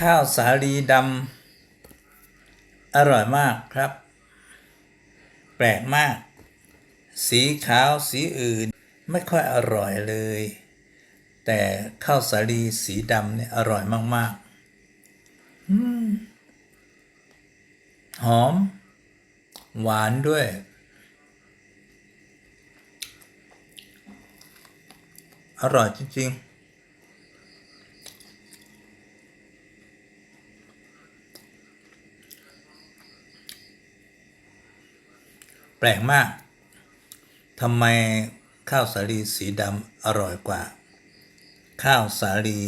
ข้าวสาลีดำอร่อยมากครับ แปลกมาก สีขาวสีอื่นไม่ค่อยอร่อยเลย แต่ข้าวสาลีสีดำเนี่ยอร่อยมากๆหอม หวานด้วย อร่อยจริง ๆ แปลกมากทำไมข้าวสาลีสีดำอร่อยกว่า ข้าวสาลี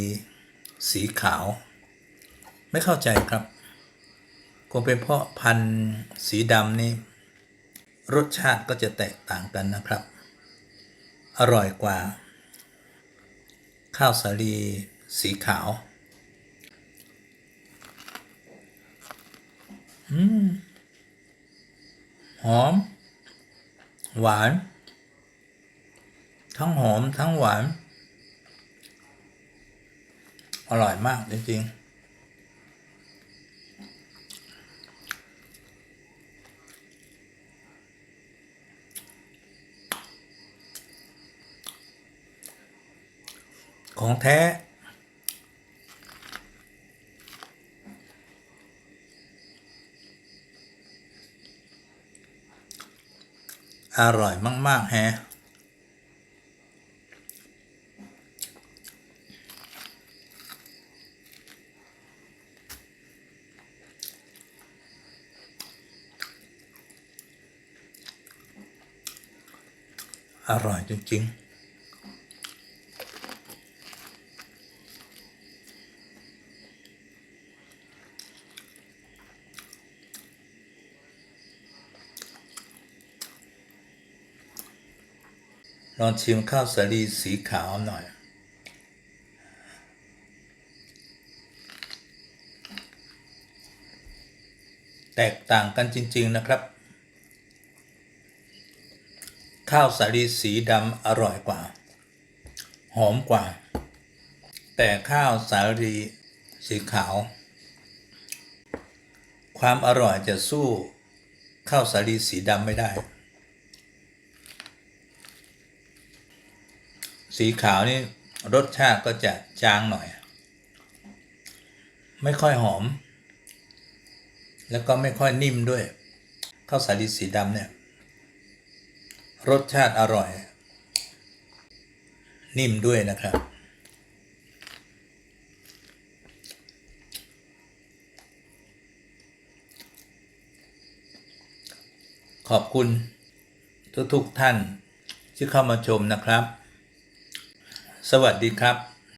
สีขาว ไม่เข้าใจครับคงเป็นเพราะพันธุ์สีดำนี่รสชาติก็จะแตกต่างกันนะครับ อร่อยกว่า ข้าวสาลีสีขาว อืม หอม หวาน ทั้งหอมทั้งหวาน อร่อยมากจริงๆ ของแท้ อร่อยมาก ๆ แฮะอร่อยจริง ๆ ลองชิมข้าวสาลีสีขาวหน่อย แตกต่างกันจริง ๆนะครับ ข้าวสาลีสีดำอร่อยกว่า หอมกว่า แต่ข้าวสาลีสีขาว ความอร่อยจะสู้ข้าวสาลีสีดำไม่ได้ สีขาวนี่รสชาติก็จะจางหน่อย ไม่ค่อยหอม แล้วก็ไม่ค่อยนิ่มด้วยข้าวสาลีสีดำเนี่ย รสชาติอร่อย นิ่มด้วยนะครับ ขอบคุณทุกๆท่านที่เข้ามาชมนะครับ สวัสดีครับ